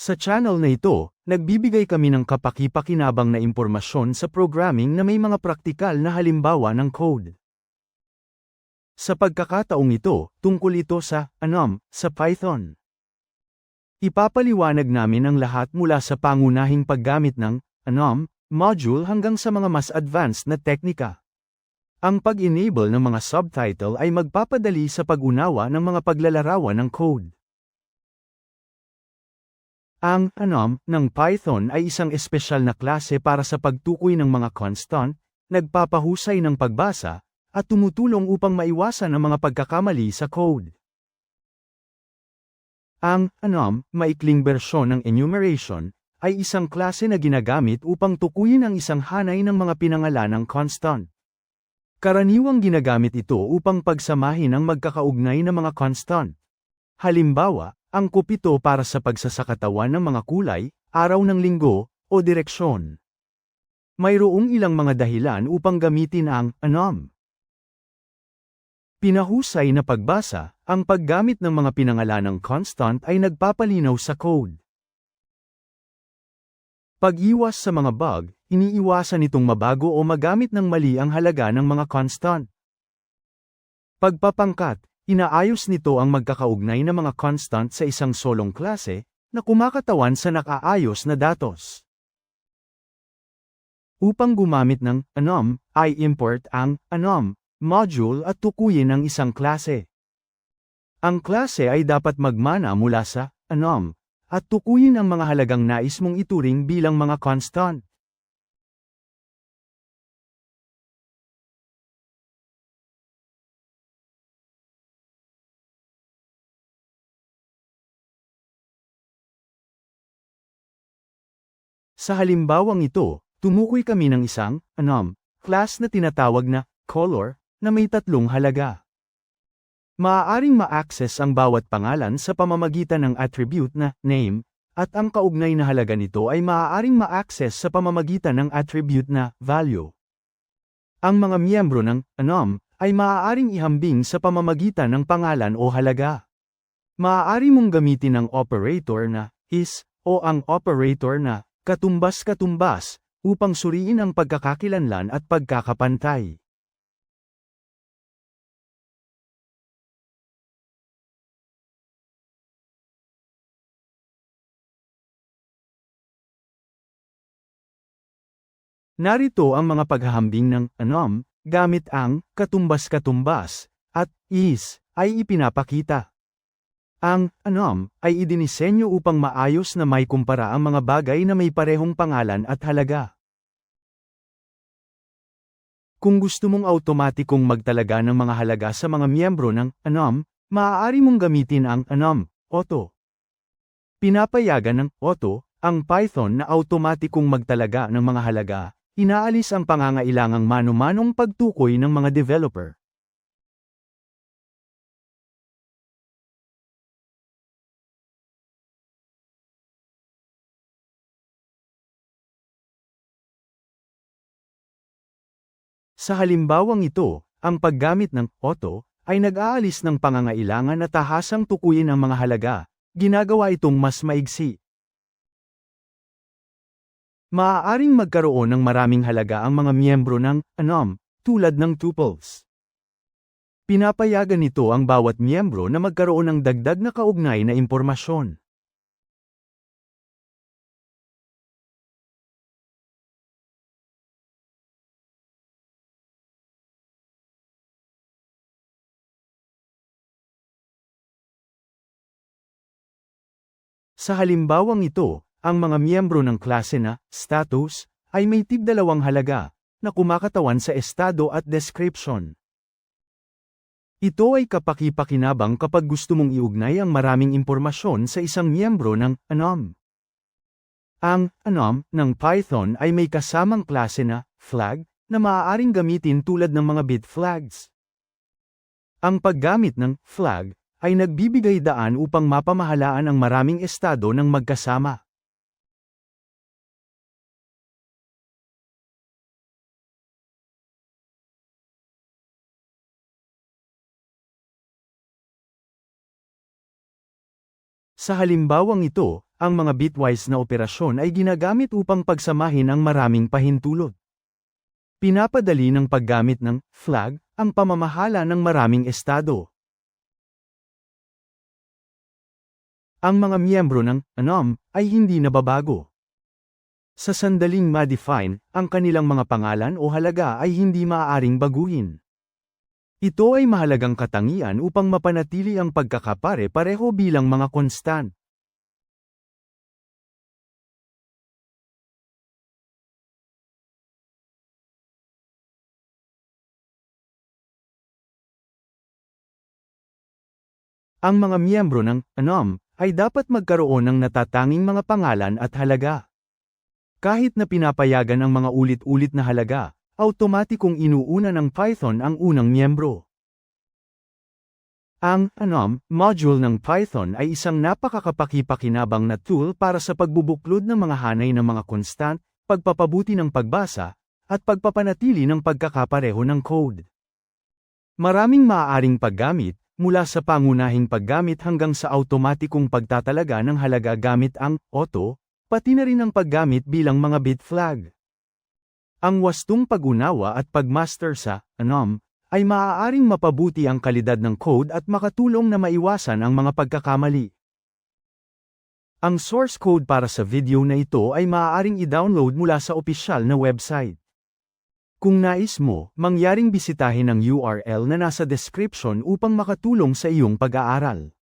Sa channel na ito, nagbibigay kami ng kapaki-pakinabang na impormasyon sa programming na may mga praktikal na halimbawa ng code. Sa pagkakataong ito, tungkol ito sa ANOM sa Python. Ipapaliwanag namin ang lahat mula sa pangunahing paggamit ng ANOM module hanggang sa mga mas advanced na teknika. Ang pag-enable ng mga subtitle ay magpapadali sa pag-unawa ng mga paglalarawan ng code. Ang ANOM ng Python ay isang espesyal na klase para sa pagtukoy ng mga constant, nagpapahusay ng pagbasa, at tumutulong upang maiwasan ang mga pagkakamali sa code. Ang ANOM, maikling bersyon ng enumeration, ay isang klase na ginagamit upang tukuyin ang isang hanay ng mga pinangalanang constant. Karaniwang ginagamit ito upang pagsamahin ang magkakaugnay na mga constant. Halimbawa, ang kupito para sa pagsasakatawan ng mga kulay, araw ng linggo, o direksyon. Mayroong ilang mga dahilan upang gamitin ang anom. Pinahusay na pagbasa, ang paggamit ng mga pinangalanang constant ay nagpapalinaw sa code. Pag-iwas sa mga bug, iniiwasan itong mabago o magamit ng mali ang halaga ng mga constant. Pagpapangkat, Inaayos nito ang magkakaugnay na mga constant sa isang solong klase, na kumakatawan sa nakaayos na datos. Upang gumamit ng anom, ay import ang anom module at tukuyin ang isang klase. Ang klase ay dapat magmana mula sa anom at tukuyin ang mga halagang nais mong ituring bilang mga constant. Sa halimbawang ito, tumukoy kami ng isang, anom, class na tinatawag na color, na may tatlong halaga. Maaaring ma-access ang bawat pangalan sa pamamagitan ng attribute na name, at ang kaugnay na halaga nito ay maaaring ma-access sa pamamagitan ng attribute na value. Ang mga miyembro ng anom ay maaaring ihambing sa pamamagitan ng pangalan o halaga. Maaari mong gamitin ang operator na is o ang operator na katumbas-katumbas, upang suriin ang pagkakakilanlan at pagkakapantay. Narito ang mga paghahambing ng anom gamit ang katumbas-katumbas at is ay ipinapakita. Ang anom ay idinisenyo upang maayos na may kumpara ang mga bagay na may parehong pangalan at halaga. Kung gusto mong automatikong magtalaga ng mga halaga sa mga miyembro ng anom, maaari mong gamitin ang anom auto. Pinapayagan ng auto ang Python na automatikong magtalaga ng mga halaga, inaalis ang pangangailangang mano-manong pagtukoy ng mga developer. Sa halimbawang ito, ang paggamit ng auto ay nag-aalis ng pangangailangan na tahasang tukuyin ang mga halaga, ginagawa itong mas maigsi. Maaaring magkaroon ng maraming halaga ang mga miyembro ng anom, tulad ng tuples. Pinapayagan nito ang bawat miyembro na magkaroon ng dagdag na kaugnay na impormasyon. Sa halimbawang ito, ang mga miyembro ng klase na status ay may tigdalawang halaga na kumakatawan sa estado at description. Ito ay kapaki-pakinabang kapag gusto mong iugnay ang maraming impormasyon sa isang miyembro ng anom. Ang anom ng Python ay may kasamang klase na flag na maaaring gamitin tulad ng mga bit flags. Ang paggamit ng flag ay nagbibigay daan upang mapamahalaan ang maraming estado ng magkasama. Sa halimbawang ito, ang mga bitwise na operasyon ay ginagamit upang pagsamahin ang maraming pahintulot. Pinapadali ng paggamit ng flag ang pamamahala ng maraming estado. Ang mga miyembro ng ANOM ay hindi nababago. Sa sandaling ma-define, ang kanilang mga pangalan o halaga ay hindi maaaring baguhin. Ito ay mahalagang katangian upang mapanatili ang pagkakapare-pareho bilang mga konstant. Ang mga miyembro ng ANOM ay dapat magkaroon ng natatanging mga pangalan at halaga. Kahit na pinapayagan ang mga ulit-ulit na halaga, automatikong inuuna ng Python ang unang miyembro. Ang ANOM module ng Python ay isang napakakapakipakinabang na tool para sa pagbubuklod ng mga hanay ng mga constant, pagpapabuti ng pagbasa, at pagpapanatili ng pagkakapareho ng code. Maraming maaaring paggamit, mula sa pangunahing paggamit hanggang sa automatikong pagtatalaga ng halaga gamit ang auto, pati na rin ang paggamit bilang mga bit flag. Ang wastong pag-unawa at pagmaster sa ANOM ay maaaring mapabuti ang kalidad ng code at makatulong na maiwasan ang mga pagkakamali. Ang source code para sa video na ito ay maaaring i-download mula sa opisyal na website. Kung nais mo, mangyaring bisitahin ang URL na nasa description upang makatulong sa iyong pag-aaral.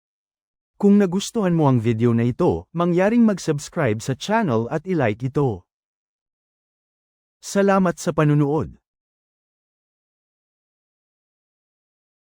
Kung nagustuhan mo ang video na ito, mangyaring mag-subscribe sa channel at ilike ito. Salamat sa panunood.